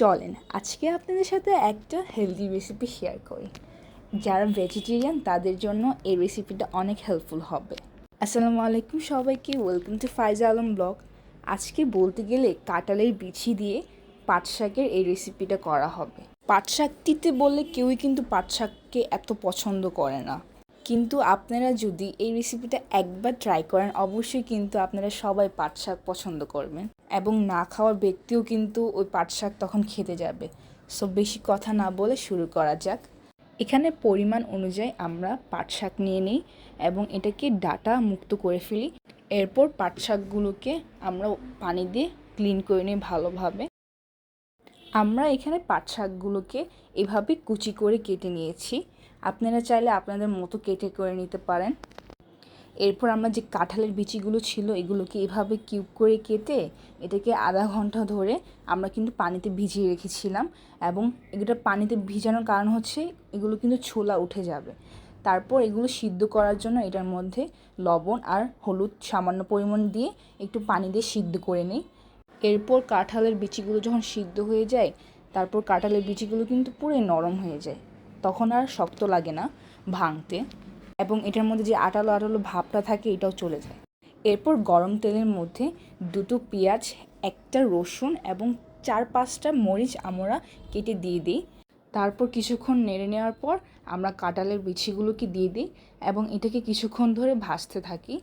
চলেন, আজকে আপনাদের সাথে একটা হেলদি রেসিপি শেয়ার করি। যারা ভেজিটেরিয়ান তাদের জন্য এই রেসিপিটা অনেক হেল্পফুল হবে। আসসালামু আলাইকুম সবাইকে welcome to Faiza Alam blog আজকে বলতে গেলে কাঁঠালের বিছি দিয়ে পাট শাকের এই রেসিপিটা করা হবে। পাট শাকটিতে বললে কেউই কিন্তু পাট শাককে এত পছন্দ করে না। কিন্তু আপনারা যদি এই রেসিপিটা একবার ট্রাই করেন, অবশ্যই কিন্তু আপনারা সবাই পাট শাক পছন্দ করবেন। এবং না খাওয়ার ব্যক্তিও কিন্তু ওই পাট শাক তখন খেতে যাবে। সো বেশি কথা না বলে শুরু করা যাক। এখানে পরিমাণ অনুযায়ী আমরা পাট শাক নিয়ে নিই এবং এটাকে ডাটা মুক্ত করে ফেলি। এরপর পাট শাকগুলোকে আমরা পানি দিয়ে ক্লিন করে নিই ভালোভাবে। আমরা এখানে পাট শাকগুলোকে এভাবে কুচি করে কেটে নিয়েছি। আপনারা চাইলে আপনাদের মতো কেটে করে নিতে পারেন। এরপর আমরা যে কাঁঠালের বিচিগুলো ছিল, এগুলোকে এভাবে কিউব করে কেটে এটাকে আধা ঘণ্টা ধরে আমরা কিন্তু পানিতে ভিজিয়ে রেখেছিলাম এবং এগুলো পানিতে ভিজানোর কারণ হচ্ছে এগুলো কিন্তু ছোলা উঠে যাবে। তারপর এগুলো সিদ্ধ করার জন্য এটার মধ্যে লবণ আর হলুদ সামান্য পরিমাণ দিয়ে একটু পানি দিয়ে সিদ্ধ করে নিই। এরপর কাঁঠালের বিচিগুলো যখন সিদ্ধ হয়ে যায়, তারপর কাঁঠালের বিচিগুলো কিন্তু পুরোই নরম হয়ে যায়। তখন আর শক্ত লাগে না ভাঙতে। এবং এটার মধ্যে যে আটালো আটালো ভাবটা থাকে, এটাও চলে যায়। এরপর গরম তেলের মধ্যে দুটো পেঁয়াজ, একটা রসুন এবং চার পাঁচটা মরিচ আমরা কেটে দিয়ে দিই। তারপর কিছুক্ষণ নেড়ে নেওয়ার পর আমরা কাঁঠালের বিছিগুলোকে দিয়ে দিই এবং এটাকে কিছুক্ষণ ধরে ভাজতে থাকি।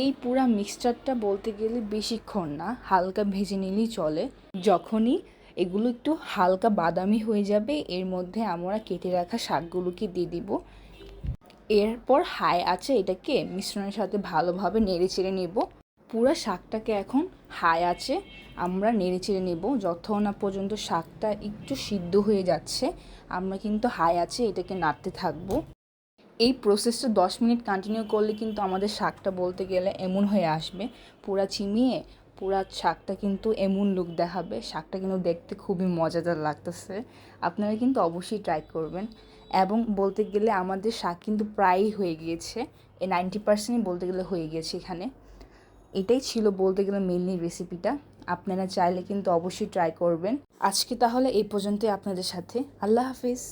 এই পুরা মিক্সচারটা বলতে গেলে বেশিক্ষণ না, হালকা ভেজে নিলেই চলে। যখনই এগুলো একটু হালকা বাদামি হয়ে যাবে, এর মধ্যে আমরা কেটে রাখা শাকগুলোকে দিয়ে দিব। এরপর হাই আছে এটাকে মিশ্রণের সাথে ভালোভাবে নেড়ে চেড়ে নেব। পুরো শাকটাকে এখন হাই আছে, আমরা নেড়ে চেড়ে নেব। যতক্ষণ না পর্যন্ত শাকটা একটু সিদ্ধ হয়ে যাচ্ছে, আমরা কিন্তু হাই আছে এটাকে নাড়তে থাকব। এই প্রসেসটা দশ মিনিট কন্টিনিউ করলে কিন্তু আমাদের শাকটা বলতে গেলে এমন হয়ে আসবে, পুরা চিমিয়ে পুরা শাকটা কিন্তু এমন লুক দেখাবে। শাকটা কিন্তু দেখতে খুবই মজাদার লাগতেছে। আপনারা কিন্তু অবশ্যই ট্রাই করবেন। এবং বলতে গেলে আমাদের শাক কিন্তু প্রায়ই হয়ে গিয়েছে। এই নাইনটি পার্সেন্টই বলতে গেলে হয়ে গিয়েছে এখানে। এটাই ছিল বলতে গেলে মেনলি রেসিপিটা আপনারা চাইলে কিন্তু অবশ্যই ট্রাই করবেন। আজকে তাহলে এই পর্যন্তই আপনাদের সাথে। আল্লাহ হাফিজ।